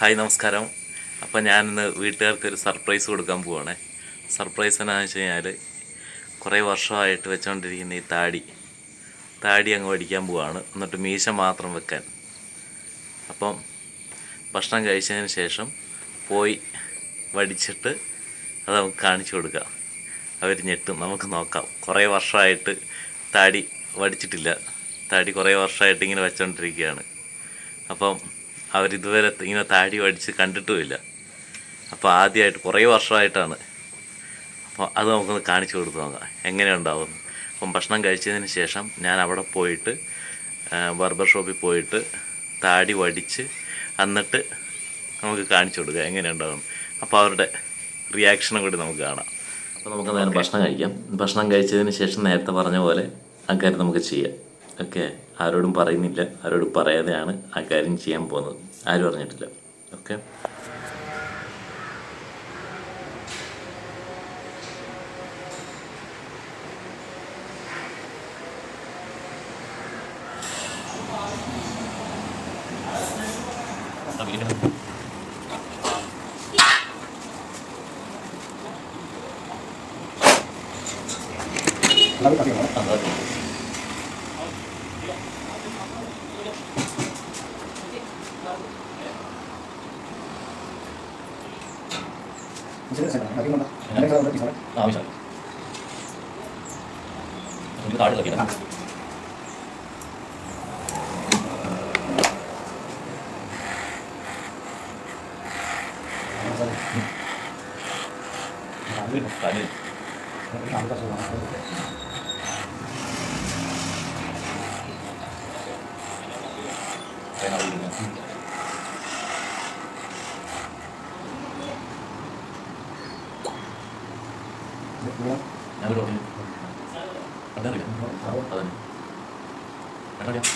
Hi നമസ്കാരം. അപ്പം ഞാനിന്ന് വീട്ടുകാർക്ക് ഒരു സർപ്രൈസ് കൊടുക്കാൻ പോവാണ്. സർപ്രൈസ് എന്നാന്ന് വെച്ച് കഴിഞ്ഞാൽ കുറേ വർഷമായിട്ട് വെച്ചുകൊണ്ടിരിക്കുന്ന ഈ താടി. താടി അങ്ങ് പഠിക്കാൻ പോവാണ്. എന്നിട്ട് മീശ മാത്രം വെക്കാൻ. അപ്പം ഭക്ഷണം കഴിച്ചതിന് ശേഷം പോയി വടിച്ചിട്ട് അത് നമുക്ക് കാണിച്ചു കൊടുക്കാം. അവർ ഞെട്ടും. നമുക്ക് നോക്കാം. കുറേ വർഷമായിട്ട് താടി വടിച്ചിട്ടില്ല. താടി കുറേ വർഷമായിട്ട് ഇങ്ങനെ വെച്ചുകൊണ്ടിരിക്കുകയാണ് അപ്പം അവരിതുവരെ ഇങ്ങനെ താടി അടിച്ച് കണ്ടിട്ടുമില്ല. അപ്പോൾ ആദ്യമായിട്ട് കുറേ വർഷമായിട്ടാണ്. അപ്പോൾ അത് നമുക്കൊന്ന് കാണിച്ചു കൊടുത്തു നോക്കാം. എങ്ങനെ ഉണ്ടാവും അപ്പം ഭക്ഷണം കഴിച്ചതിന് ശേഷം ഞാൻ അവിടെ പോയിട്ട് ബർബർ ഷോപ്പിൽ പോയിട്ട് താടി വടിച്ച് എന്നിട്ട് നമുക്ക് കാണിച്ചു കൊടുക്കുക എങ്ങനെ ഉണ്ടാവും അപ്പോൾ അവരുടെ റിയാക്ഷനും കൂടി നമുക്ക് കാണാം. അപ്പോൾ നമുക്ക് നേരെ ഭക്ഷണം കഴിക്കാം. ഭക്ഷണം കഴിച്ചതിന് ശേഷം നേരത്തെ പറഞ്ഞ പോലെ ആ കാര്യം നമുക്ക് ചെയ്യാം. ഓക്കെ ആരോടും പറയുന്നില്ല ആരോടും പറയാതെയാണ് ആ കാര്യം ചെയ്യാൻ പോകുന്നത്. ആരും അറിഞ്ഞിട്ടില്ല. ഓക്കെ ಹಾಂ ವಿಶಾಲ್ ಕಾರ್ಡ್ ಲಗೇನ चालेल काय नाव ഞാൻ ഒരു കണ്ടറിയാം അതന്നെ കണ്ടറിയാം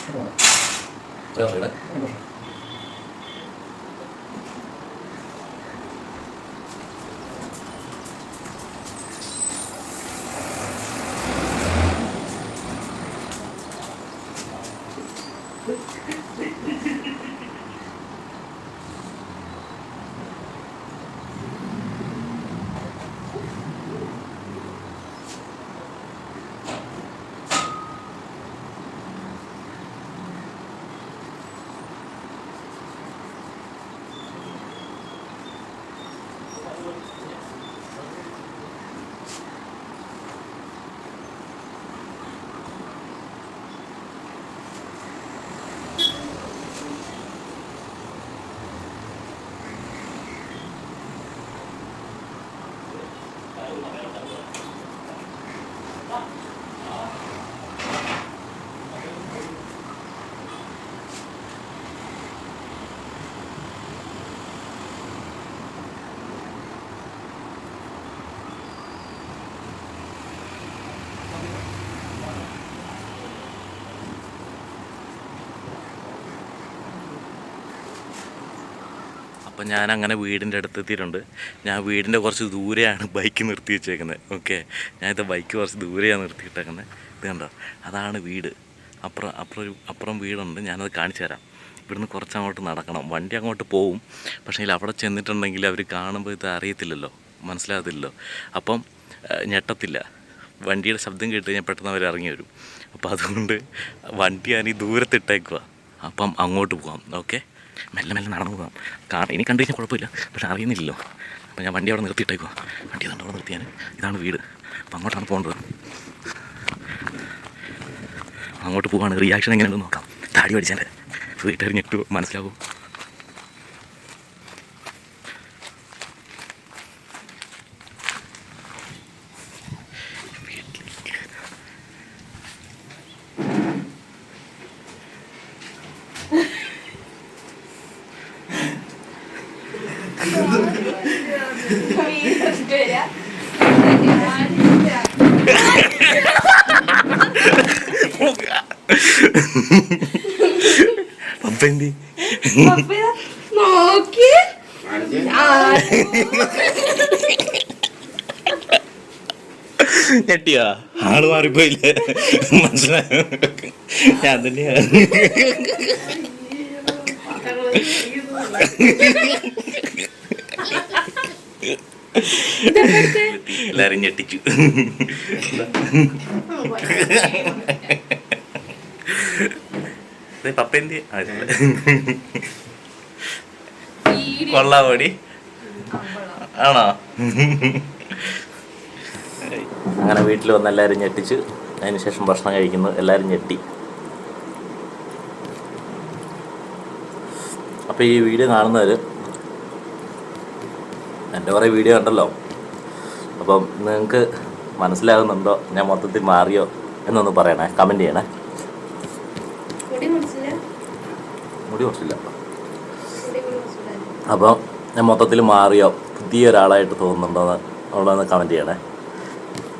അപ്പം ഞാൻ അങ്ങനെ വീടിന്റെ അടുത്ത് എത്തിയിട്ടുണ്ട്. ഞാൻ വീടിന്റെ കുറച്ച് ദൂരെയാണ് ബൈക്ക് നിർത്തി വെച്ചേക്കുന്നത്. ഓക്കെ ഞാനിത് ബൈക്ക് കുറച്ച് ദൂരെയാണ് നിർത്തിയിട്ടേക്കുന്നത്. ഇത് കണ്ടോ? അതാണ് വീട്. അപ്പുറം അപ്പുറം അപ്പുറം വീടുണ്ട്. ഞാനത് കാണിച്ചു തരാം. ഇവിടുന്ന് കുറച്ച് അങ്ങോട്ട് നടക്കണം. വണ്ടി അങ്ങോട്ട് പോവും. പക്ഷേ അവിടെ ചെന്നിട്ടുണ്ടെങ്കിൽ അവർ കാണുമ്പോൾ ഇത് അറിയത്തില്ലല്ലോ. മനസ്സിലാകത്തില്ലല്ലോ. അപ്പം ഞെട്ടത്തില്ല. വണ്ടിയുടെ ശബ്ദം കേട്ട് കഴിഞ്ഞാൽ പെട്ടെന്ന് അവർ ഇറങ്ങി വരും. അപ്പോൾ അതുകൊണ്ട് വണ്ടി ഞാൻ ഈ ദൂരത്തിട്ടേക്കുക അപ്പം അങ്ങോട്ട് പോകാം ഓക്കെ മെല്ലെ മെല്ലെ നടന്നു പോകാം. കാർ ഇനി കണ്ടു കഴിഞ്ഞാൽ കുഴപ്പമില്ല. പക്ഷെ അറിയുന്നില്ലല്ലോ. അപ്പോൾ ഞാൻ വണ്ടി അവിടെ നിർത്തിയിട്ടേക്കുക വണ്ടി അതുകൊണ്ട് അവിടെ നിർത്തിയാൽ ഇതാണ് വീട്. അപ്പോൾ അങ്ങോട്ടാണ് പോകേണ്ടത്. അങ്ങോട്ട് പോവാണ് റിയാക്ഷൻ എങ്ങനെയുണ്ടെന്ന് നോക്കാം. താടി പഠിച്ചാൽ വീട്ടുകാർ ഞെട്ടു മനസ്സിലാവും? പപ്പ എന്തി നോക്കി. ഞെട്ടിയാ? ആൾ മാറിപ്പോയില്ലേ? മനസ്സിലായോ? ഞാൻ തന്നെയാ. എല്ലാരും ഞെട്ടിച്ചു. പപ്പേന്തി കൊള്ളാമോടി ആണോ? അങ്ങനെ വീട്ടിൽ വന്ന് എല്ലാവരും ഞെട്ടിച്ച്. അതിന് ശേഷം ഭക്ഷണം കഴിക്കുന്നു. എല്ലാരും ഞെട്ടി. അപ്പോൾ ഈ വീഡിയോ കാണുന്നവര് എന്റെ കുറേ വീഡിയോ ഉണ്ടല്ലോ അപ്പം നിങ്ങൾക്ക് മനസ്സിലാകുന്നുണ്ടോ ഞാൻ മൊത്തത്തിൽ മാറിയോ എന്നൊന്ന് പറയണേ കമന്റ് ചെയ്യണേ. മുടി കുറച്ചില്ല അപ്പം ഞാൻ മൊത്തത്തിൽ മാറിയോ? പുതിയ ഒരാളായിട്ട് തോന്നുന്നുണ്ടോ എന്ന് ഉള്ളതെന്ന് കമന്റ് ചെയ്യണേ.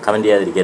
കമന്റ് ചെയ്യാതിരിക്കരുത്.